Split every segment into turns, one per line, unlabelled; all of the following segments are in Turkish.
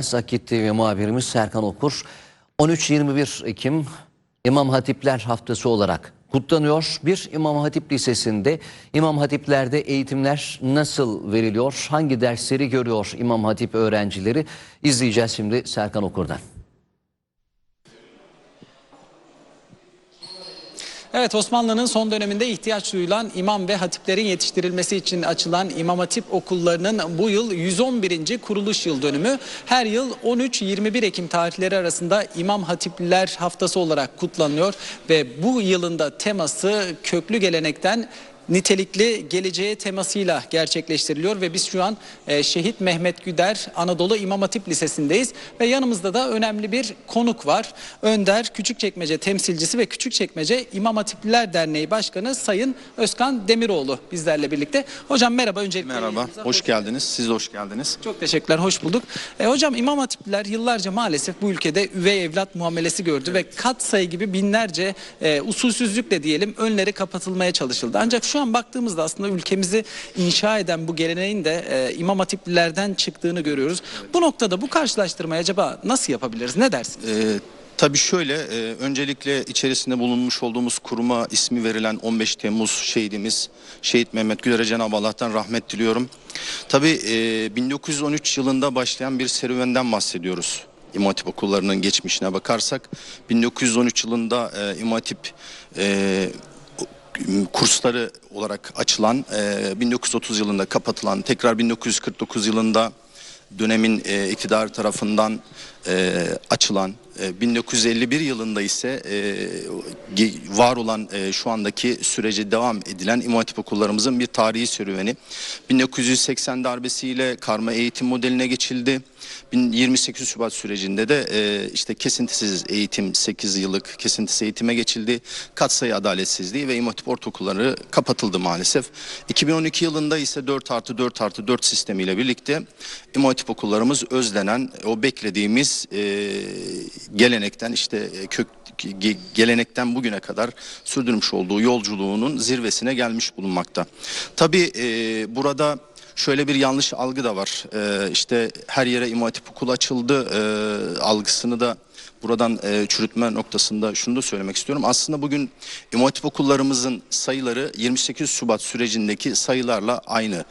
Akit TV muhabirimiz Serkan Okur. 13-21 Ekim İmam Hatipler Haftası olarak kutlanıyor. Bir İmam Hatip Lisesi'nde İmam Hatiplerde eğitimler nasıl veriliyor? Hangi dersleri görüyor İmam Hatip öğrencileri? İzleyeceğiz şimdi Serkan Okur'dan.
Evet Osmanlı'nın son döneminde ihtiyaç duyulan imam ve hatiplerin yetiştirilmesi için açılan İmam Hatip okullarının bu yıl 111. kuruluş yıl dönümü. Her yıl 13-21 Ekim tarihleri arasında İmam Hatipliler Haftası olarak kutlanıyor ve bu yılın da teması köklü gelenekten nitelikli geleceğe temasıyla gerçekleştiriliyor ve biz şu an e, Şehit Mehmet Güder Anadolu İmam Hatip Lisesi'ndeyiz ve yanımızda da önemli bir konuk var. Önder Küçükçekmece temsilcisi ve Küçükçekmece İmam Hatipliler Derneği Başkanı Sayın Özkan Demiroğlu bizlerle birlikte. Hocam merhaba öncelikle.
Merhaba, hoş geldiniz. Siz de hoş geldiniz.
çok teşekkürler, hoş bulduk. E, hocam İmam Hatipliler yıllarca maalesef bu ülkede üvey evlat muamelesi gördü ve kat sayı gibi binlerce e, usulsüzlükle diyelim önleri kapatılmaya çalışıldı. Ancak şu an baktığımızda aslında ülkemizi inşa eden bu geleneğin de e, İmam Hatiplilerden çıktığını görüyoruz. Bu noktada bu karşılaştırmayı acaba nasıl yapabiliriz? Ne dersiniz?
Ee, tabii şöyle, e, öncelikle içerisinde bulunmuş olduğumuz kuruma ismi verilen 15 Temmuz şehidimiz Şehit Mehmet Güler'e Cenab-ı Allah'tan rahmet diliyorum. Tabii e, 1913 yılında başlayan bir serüvenden bahsediyoruz. İmam Hatip okullarının geçmişine bakarsak 1913 yılında e, İmam Hatip e, kursları olarak açılan, e, 1930 yılında kapatılan, tekrar 1949 yılında dönemin e, iktidarı tarafından e, açılan, e, 1951 yılında ise e, var olan e, şu andaki sürece devam edilen İmam Hatip okullarımızın bir tarihi serüveni. 1980 darbesiyle karma eğitim modeline geçildi. 28 Şubat sürecinde de e, işte kesintisiz eğitim 8 yıllık kesintisiz eğitime geçildi. Katsayı adaletsizliği ve İmam Hatip ortaokulları kapatıldı maalesef. 2012 yılında ise 4 artı 4 artı 4 sistemiyle birlikte İmam Hatip okullarımız özlenen o beklediğimiz e, gelenekten işte e, kök ge- gelenekten bugüne kadar sürdürmüş olduğu yolculuğunun zirvesine gelmiş bulunmakta. Tabii e, burada şöyle bir yanlış algı da var. Ee, işte her yere İmam okulu açıldı ee, algısını da buradan e, çürütme noktasında şunu da söylemek istiyorum. Aslında bugün İmam okullarımızın sayıları 28 Şubat sürecindeki sayılarla aynı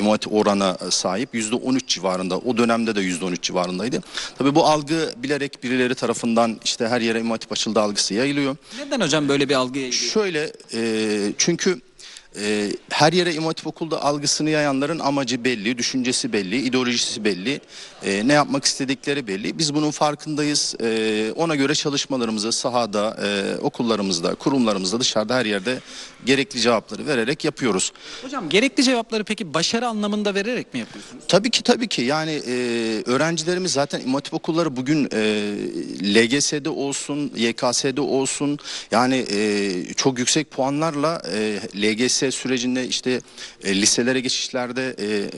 İmam orana sahip. %13 civarında. O dönemde de %13 civarındaydı. Tabii bu algı bilerek birileri tarafından işte her yere İmam açıldı algısı yayılıyor.
Neden hocam böyle bir algı yayılıyor?
Şöyle e, çünkü e, her yere İmam Hatip okulda algısını yayanların amacı belli, düşüncesi belli, ideolojisi belli, e, ne yapmak istedikleri belli. Biz bunun farkındayız. E, ona göre çalışmalarımızı sahada, e, okullarımızda, kurumlarımızda, dışarıda her yerde gerekli cevapları vererek yapıyoruz.
Hocam gerekli cevapları peki başarı anlamında vererek mi yapıyorsunuz?
Tabii ki tabii ki yani e, öğrencilerimiz zaten İmam Hatip okulları bugün e, LGS'de olsun, YKS'de olsun yani e, çok yüksek puanlarla e, LGS sürecinde işte e, liselere geçişlerde e,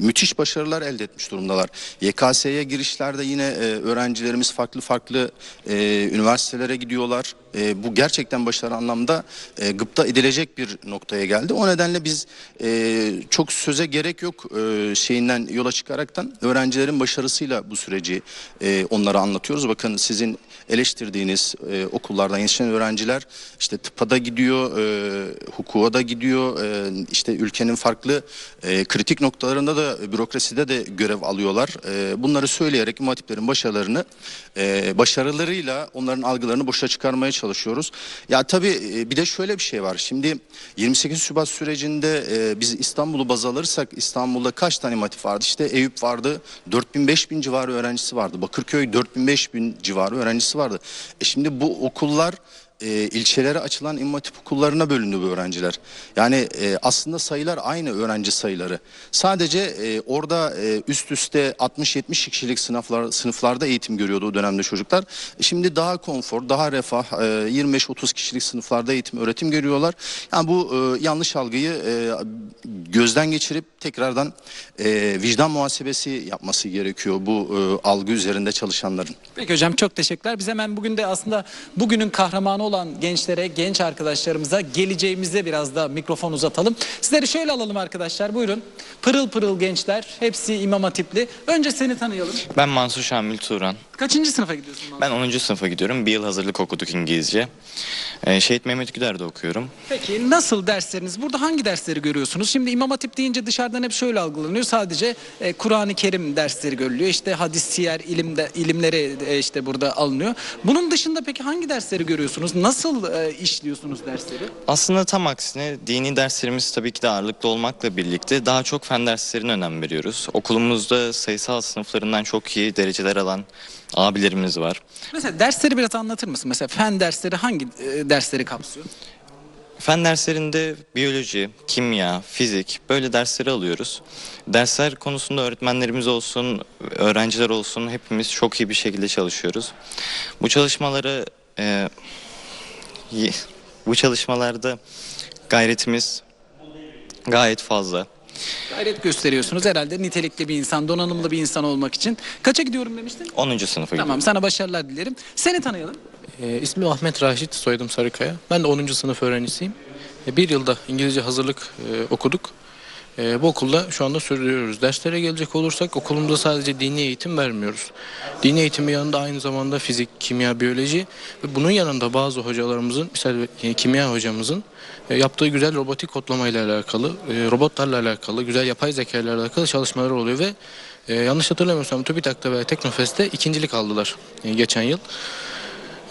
müthiş başarılar elde etmiş durumdalar. YKS'ye girişlerde yine e, öğrencilerimiz farklı farklı e, üniversitelere gidiyorlar. E, bu gerçekten başarı anlamda e, gıpta edilecek bir noktaya geldi. O nedenle biz e, çok söze gerek yok e, şeyinden yola çıkaraktan öğrencilerin başarısıyla bu süreci e, onlara anlatıyoruz. Bakın sizin eleştirdiğiniz e, okullardan yetişen öğrenciler işte tıpa da gidiyor, e, hukuka da gidiyor, e, işte ülkenin farklı e, kritik noktalarında da bürokraside de görev alıyorlar. E, bunları söyleyerek İmam Hatiplerin başarılarını, e, başarılarıyla onların algılarını boşa çıkarmaya çalışıyoruz. Ya tabii e, bir de şöyle bir şey var. Şimdi 28 Şubat sürecinde e, biz İstanbul'u baz alırsak İstanbul'da kaç tane İmam Hatip vardı? İşte Eyüp vardı. 4000-5000 civarı öğrencisi vardı. Bakırköy 4000-5000 civarı öğrencisi vardı. E şimdi bu okullar e, ilçelere açılan İmam okullarına bölündü bu öğrenciler. Yani e, aslında sayılar aynı öğrenci sayıları. Sadece e, orada e, üst üste 60-70 kişilik sınıflar, sınıflarda eğitim görüyordu o dönemde çocuklar. Şimdi daha konfor, daha refah, e, 25-30 kişilik sınıflarda eğitim, öğretim görüyorlar. Yani bu e, yanlış algıyı e, gözden geçirip tekrardan e, vicdan muhasebesi yapması gerekiyor bu e, algı üzerinde çalışanların.
Peki hocam çok teşekkürler. Biz hemen bugün de aslında bugünün kahramanı olan gençlere, genç arkadaşlarımıza geleceğimize biraz da mikrofon uzatalım. Sizleri şöyle alalım arkadaşlar buyurun. Pırıl pırıl gençler, hepsi İmam Hatipli. Önce seni tanıyalım.
Ben Mansur Şamil Turan.
Kaçıncı sınıfa gidiyorsun?
Ben 10. sınıfa gidiyorum. Bir yıl hazırlık okuduk İngilizce. Ee, Şehit Mehmet Güder'de okuyorum.
Peki nasıl dersleriniz? Burada hangi dersleri görüyorsunuz? Şimdi İmam Hatip deyince dışarıdan hep şöyle algılanıyor. Sadece e, Kur'an-ı Kerim dersleri görülüyor. İşte hadis, siyer, ilimde, ilimleri e, işte burada alınıyor. Bunun dışında peki hangi dersleri görüyorsunuz? Nasıl e, işliyorsunuz dersleri?
Aslında tam aksine dini derslerimiz tabii ki de ağırlıklı olmakla birlikte daha çok fen derslerine önem veriyoruz. Okulumuzda sayısal sınıflarından çok iyi dereceler alan abilerimiz var.
Mesela dersleri biraz anlatır mısın? Mesela fen dersleri hangi e, dersleri kapsıyor?
Fen derslerinde biyoloji, kimya, fizik böyle dersleri alıyoruz. Dersler konusunda öğretmenlerimiz olsun, öğrenciler olsun hepimiz çok iyi bir şekilde çalışıyoruz. Bu çalışmaları e, bu çalışmalarda gayretimiz gayet fazla.
Gayret gösteriyorsunuz herhalde nitelikli bir insan, donanımlı bir insan olmak için. Kaça gidiyorum demiştin?
10. sınıfa
Tamam sana başarılar dilerim. Seni tanıyalım.
Ee, ismim Ahmet Raşit, soyadım Sarıkaya. Ben de 10. sınıf öğrencisiyim. Ee, bir yılda İngilizce hazırlık e, okuduk. Ee, bu okulda şu anda sürdürüyoruz. Derslere gelecek olursak okulumuzda sadece dini eğitim vermiyoruz. Dini eğitimin yanında aynı zamanda fizik, kimya, biyoloji ve bunun yanında bazı hocalarımızın, mesela e, kimya hocamızın e, yaptığı güzel robotik kodlamayla alakalı, e, robotlarla alakalı, güzel yapay zeka ile alakalı çalışmaları oluyor ve e, yanlış hatırlamıyorsam TÜBİTAK'ta ve Teknofest'te ikincilik aldılar e, geçen yıl.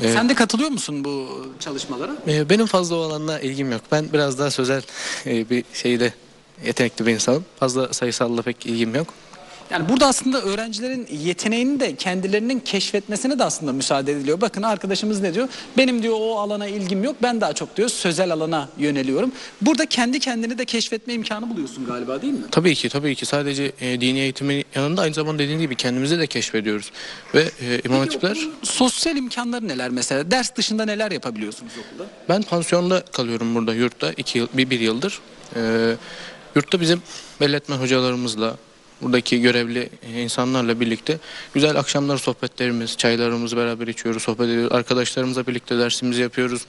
Sen de katılıyor musun bu çalışmalara?
Ee, Benim fazla o alanla ilgim yok. Ben biraz daha sözel e, bir şeyde yetenekli bir insanım. Fazla sayısalla pek ilgim yok.
Yani burada aslında öğrencilerin yeteneğini de kendilerinin keşfetmesine de aslında müsaade ediliyor. Bakın arkadaşımız ne diyor? Benim diyor o alana ilgim yok. Ben daha çok diyor sözel alana yöneliyorum. Burada kendi kendini de keşfetme imkanı buluyorsun galiba değil mi?
Tabii ki tabii ki sadece e, dini eğitimin yanında aynı zamanda dediğim gibi kendimizi de keşfediyoruz. Ve e, imam hatipler
sosyal imkanları neler mesela? Ders dışında neler yapabiliyorsunuz okulda?
ben pansiyonda kalıyorum burada yurtta iki yıl, bir, bir yıldır. Ee, yurtta bizim belletmen hocalarımızla buradaki görevli insanlarla birlikte güzel akşamlar sohbetlerimiz, çaylarımızı beraber içiyoruz, sohbet ediyoruz. Arkadaşlarımızla birlikte dersimizi yapıyoruz.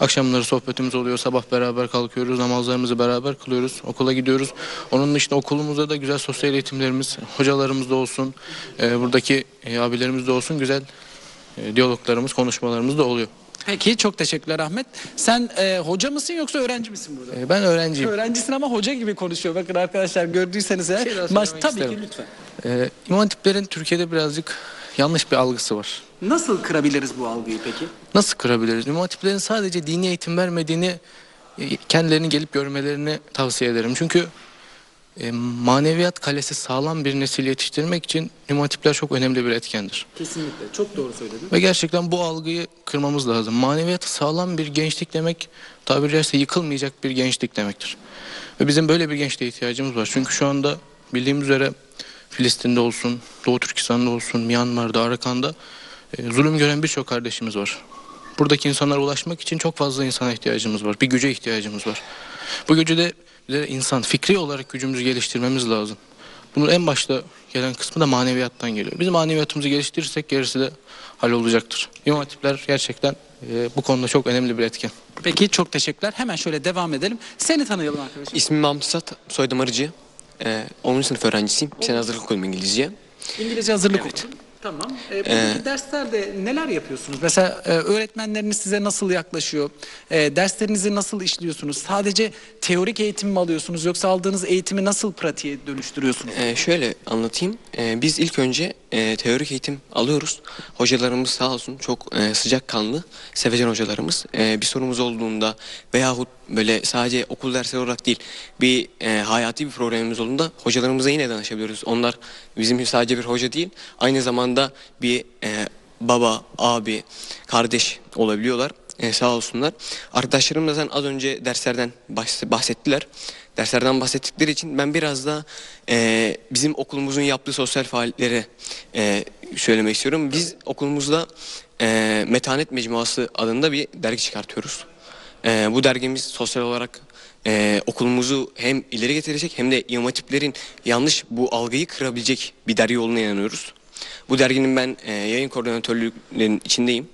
Akşamları sohbetimiz oluyor, sabah beraber kalkıyoruz, namazlarımızı beraber kılıyoruz, okula gidiyoruz. Onun dışında okulumuzda da güzel sosyal eğitimlerimiz, hocalarımız da olsun, e, buradaki e, abilerimiz de olsun güzel e, diyaloglarımız, konuşmalarımız da oluyor.
Peki çok teşekkürler Ahmet. Sen e, hoca mısın yoksa öğrenci misin burada?
E, ben öğrenciyim.
Öğrencisin ama hoca gibi konuşuyor. Bakın arkadaşlar gördüyseniz eğer.
şey
Maç tabii
isterim.
ki lütfen.
Ee, İmam Hatiplerin Türkiye'de birazcık yanlış bir algısı var.
Nasıl kırabiliriz bu algıyı peki?
Nasıl kırabiliriz? İmam Hatiplerin sadece dini eğitim vermediğini e, kendilerinin gelip görmelerini tavsiye ederim. Çünkü e, maneviyat kalesi sağlam bir nesil yetiştirmek için İmam Hatipler çok önemli bir etkendir.
Kesinlikle. Çok doğru söyledin.
Ve gerçekten bu algıyı kırmamız lazım. Maneviyatı sağlam bir gençlik demek tabiri caizse yıkılmayacak bir gençlik demektir. Ve bizim böyle bir gençliğe ihtiyacımız var. Çünkü şu anda bildiğimiz üzere Filistin'de olsun, Doğu Türkistan'da olsun, Myanmar'da, Arakan'da e, zulüm gören birçok kardeşimiz var. Buradaki insanlara ulaşmak için çok fazla insana ihtiyacımız var. Bir güce ihtiyacımız var. Bu gücü de bize insan, fikri olarak gücümüzü geliştirmemiz lazım. Bunun en başta gelen kısmı da maneviyattan geliyor. Biz maneviyatımızı geliştirirsek gerisi de hallolacaktır. İmam hatipler gerçekten e, bu konuda çok önemli bir etken.
Peki çok teşekkürler. Hemen şöyle devam edelim. Seni tanıyalım arkadaşım.
İsmim Mahmut Sat, soyadım Arıcı. Ee, 10. sınıf öğrencisiyim. Bir sene hazırlık okudum İngilizce.
İngilizce hazırlık okudun. Tamam. Ee, buradaki derslerde neler yapıyorsunuz? Mesela e, öğretmenleriniz size nasıl yaklaşıyor? E, derslerinizi nasıl işliyorsunuz? Sadece teorik eğitim mi alıyorsunuz yoksa aldığınız eğitimi nasıl pratiğe dönüştürüyorsunuz?
Ee, şöyle anlatayım. Ee, biz ilk önce e, teorik eğitim alıyoruz. Hocalarımız sağ olsun çok e, sıcakkanlı, sevecen hocalarımız. E, bir sorumuz olduğunda veyahut böyle sadece okul dersleri olarak değil bir e, hayati bir problemimiz olduğunda hocalarımıza yine danışabiliyoruz. Onlar bizim sadece bir hoca değil aynı zamanda bir e, baba, abi, kardeş olabiliyorlar. E, sağ olsunlar. Arkadaşlarım da az önce derslerden bahs- bahsettiler. Derslerden bahsettikleri için ben biraz da e, bizim okulumuzun yaptığı sosyal faaliyetleri e, söylemek istiyorum. Biz okulumuzda e, Metanet Mecmuası adında bir dergi çıkartıyoruz. E, bu dergimiz sosyal olarak e, okulumuzu hem ileri getirecek hem de imam hatiplerin yanlış bu algıyı kırabilecek bir dergi olduğuna inanıyoruz. Bu derginin ben e, yayın koordinatörlüğünün içindeyim.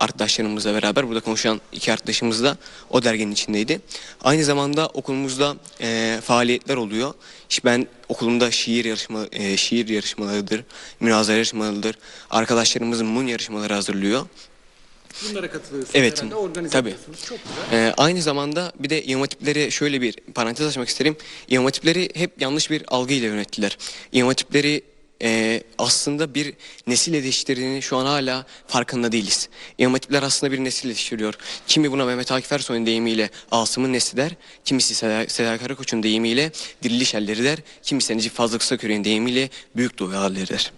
Arkadaşlarımızla beraber burada konuşan iki arkadaşımız da o derginin içindeydi. Aynı zamanda okulumuzda e, faaliyetler oluyor. İşte ben okulumda şiir yarışma e, şiir yarışmalarıdır, münazara yarışmalarıdır. Arkadaşlarımızın mum yarışmaları hazırlıyor.
Bunlara katılıyorsunuz
Evet,
herhalde, organize
tabii.
Çok güzel.
Ee, aynı zamanda bir de İmam Hatipleri şöyle bir parantez açmak isterim. İmam Hatipleri hep yanlış bir algıyla yönettiler. İmam Hatipleri e, aslında bir nesil yetiştirdiğini şu an hala farkında değiliz. İmam Hatipler aslında bir nesil yetiştiriyor. Kimi buna Mehmet Akif Ersoy'un deyimiyle Asım'ın nesli der. Kimisi Seda, Seda Karakoç'un deyimiyle Diriliş elleri der. Kimisi Necip Fazıl Kısaküre'nin deyimiyle Büyük Doğu halleri der.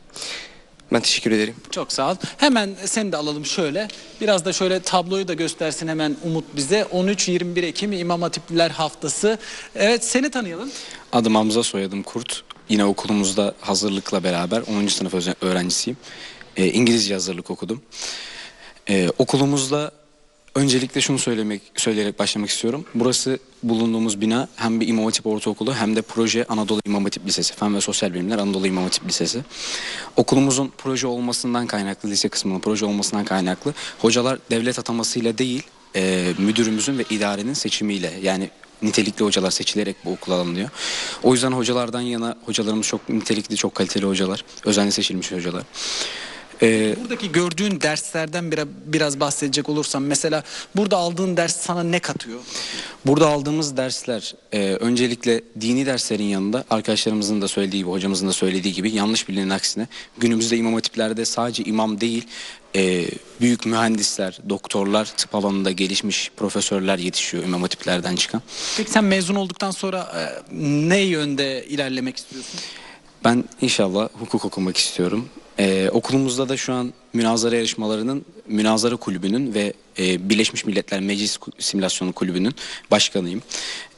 Ben teşekkür ederim.
Çok sağ ol. Hemen seni de alalım şöyle. Biraz da şöyle tabloyu da göstersin hemen Umut bize. 13-21 Ekim İmam Hatipliler Haftası. Evet seni tanıyalım.
Adım Hamza, soyadım Kurt. Yine okulumuzda hazırlıkla beraber 10. sınıf öğrencisiyim. Ee, İngilizce hazırlık okudum. Ee, okulumuzda öncelikle şunu söylemek söyleyerek başlamak istiyorum. Burası bulunduğumuz bina hem bir İmam Hatip Ortaokulu hem de proje Anadolu İmam Hatip Lisesi. Fen ve Sosyal Bilimler Anadolu İmam Hatip Lisesi. Okulumuzun proje olmasından kaynaklı, lise kısmının proje olmasından kaynaklı hocalar devlet atamasıyla değil, e, müdürümüzün ve idarenin seçimiyle yani nitelikli hocalar seçilerek bu okula alınıyor. O yüzden hocalardan yana hocalarımız çok nitelikli, çok kaliteli hocalar. Özenle seçilmiş hocalar. Ee,
Buradaki gördüğün derslerden biraz, biraz bahsedecek olursam mesela burada aldığın ders sana ne katıyor?
burada aldığımız dersler e, öncelikle dini derslerin yanında arkadaşlarımızın da söylediği gibi, hocamızın da söylediği gibi yanlış bilinenin aksine günümüzde imam hatiplerde sadece imam değil e, büyük mühendisler, doktorlar, tıp alanında gelişmiş profesörler yetişiyor imam hatiplerden çıkan.
Peki sen mezun olduktan sonra e, ne yönde ilerlemek istiyorsun?
Ben inşallah hukuk okumak istiyorum. Ee, okulumuzda da şu an münazara yarışmalarının, münazara kulübünün ve e, Birleşmiş Milletler Meclis Simülasyonu Kulübü'nün başkanıyım.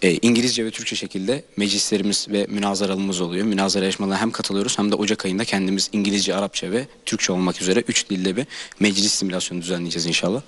Ee, İngilizce ve Türkçe şekilde meclislerimiz ve münazaralarımız oluyor. Münazara yarışmalarına hem katılıyoruz hem de Ocak ayında kendimiz İngilizce, Arapça ve Türkçe olmak üzere üç dilde bir meclis simülasyonu düzenleyeceğiz inşallah.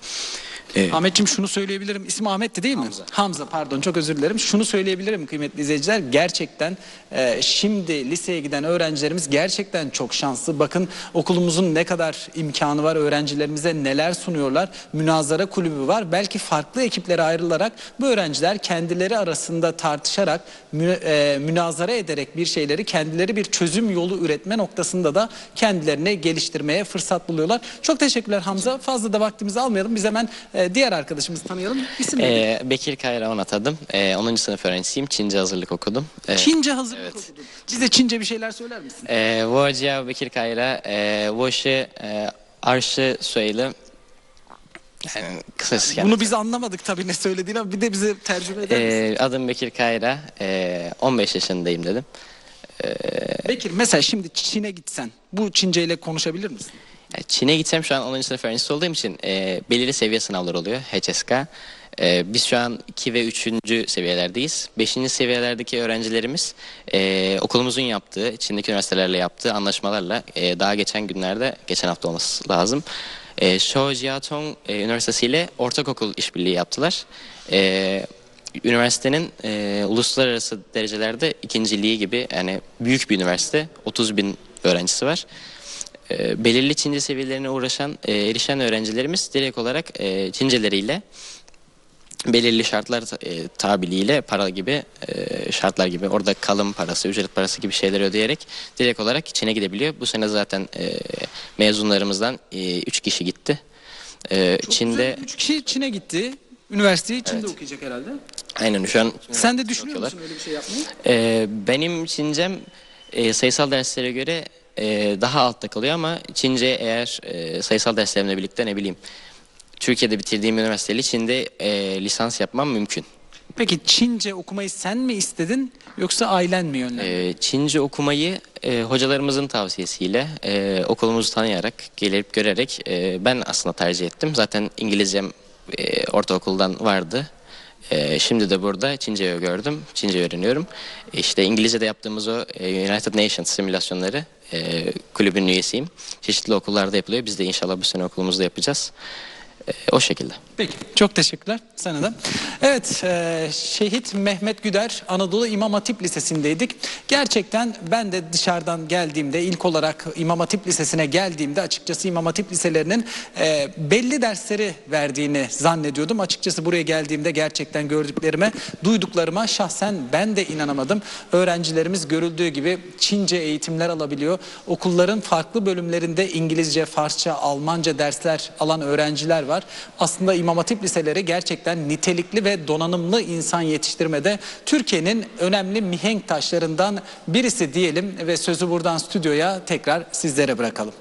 Ee,
Ahmetciğim şunu söyleyebilirim. İsim Ahmet'ti değil mi? Hamza. pardon çok özür dilerim. Şunu söyleyebilirim kıymetli izleyiciler. Gerçekten e, şimdi liseye giden öğrencilerimiz gerçekten çok şanslı. Bakın okulumuzun ne kadar imkanı var. Öğrencilerimize neler sunuyorlar. Münazara kulübü var. Belki farklı ekiplere ayrılarak bu öğrenciler kendileri arasında tartışarak mü, e, münazara ederek bir şeyleri kendileri bir çözüm yolu üretme noktasında da kendilerini geliştirmeye fırsat buluyorlar. Çok teşekkürler Hamza. Fazla da vaktimizi almayalım. Biz hemen e, e, diğer arkadaşımızı tanıyalım. İsim neydi?
Ee, Bekir Kayra Onat adım. Ee, 10. sınıf öğrencisiyim. Çince hazırlık okudum. Ee,
Çince hazırlık evet. okudun. Bize Çince bir şeyler söyler misin?
Ee, Wojia Bekir Kayra, ee, e, Woshi, e, ee, Arşı Söyli. Yani kısacası kendisi.
Bunu biz anlamadık tabii ne söylediğini ama bir de bize tercüme eder misin?
Adım Bekir Kayra, e, 15 yaşındayım dedim.
Bekir mesela şimdi Çin'e gitsen bu Çince ile konuşabilir misin?
Yani Çin'e gitsem şu an 10. sınıf öğrencisi olduğum için e, belirli seviye sınavları oluyor. HSK. E, biz şu an 2 ve 3. seviyelerdeyiz. 5. seviyelerdeki öğrencilerimiz e, okulumuzun yaptığı, Çin'deki üniversitelerle yaptığı anlaşmalarla e, daha geçen günlerde, geçen hafta olması lazım. E, Shou Jiatong e, Üniversitesi ile ortakokul işbirliği yaptılar. E, üniversitenin e, uluslararası derecelerde ikinciliği gibi yani büyük bir üniversite. 30 bin öğrencisi var. E, belirli Çince seviyelerine uğraşan, e, erişen öğrencilerimiz direkt olarak e, Çinceleriyle belirli şartlar e, tabiliğiyle para gibi e, şartlar gibi orada kalım parası, ücret parası gibi şeyler ödeyerek direkt olarak Çin'e gidebiliyor. Bu sene zaten e, mezunlarımızdan 3 kişi gitti. E,
Çok
Çin'de
güzel. Üç kişi Çin'e gitti. Üniversiteyi Çin'de okuyacak herhalde.
aynen şu an
Sen de düşünüyor
okuyorlar.
musun öyle bir şey yapmayı?
Ee, benim Çincem e, sayısal derslere göre e, daha altta kalıyor ama Çince eğer e, sayısal derslerimle birlikte ne bileyim Türkiye'de bitirdiğim üniversiteyle Çin'de e, lisans yapmam mümkün.
Peki Çince okumayı sen mi istedin yoksa ailen mi yönlendirdi?
E, Çince okumayı e, hocalarımızın tavsiyesiyle e, okulumuzu tanıyarak, gelip görerek e, ben aslında tercih ettim. Zaten İngilizcem e, ortaokuldan vardı. E, şimdi de burada Çince'yi gördüm, Çince öğreniyorum. İşte İngilizce'de yaptığımız o e, United Nations simülasyonları e, kulübün üyesiyim. Çeşitli okullarda yapılıyor. Biz de inşallah bu sene okulumuzda yapacağız. E, o şekilde.
Peki çok teşekkürler sana da. Evet e, Şehit Mehmet Güder Anadolu İmam Hatip Lisesi'ndeydik. Gerçekten ben de dışarıdan geldiğimde ilk olarak İmam Hatip Lisesi'ne geldiğimde açıkçası İmam Hatip liselerinin e, belli dersleri verdiğini zannediyordum. Açıkçası buraya geldiğimde gerçekten gördüklerime duyduklarıma şahsen ben de inanamadım. Öğrencilerimiz görüldüğü gibi Çince eğitimler alabiliyor. Okulların farklı bölümlerinde İngilizce, Farsça, Almanca dersler alan öğrenciler var. Aslında İmam Hatip liseleri gerçekten nitelikli ve donanımlı insan yetiştirmede Türkiye'nin önemli mihenk taşlarından birisi diyelim ve sözü buradan stüdyoya tekrar sizlere bırakalım.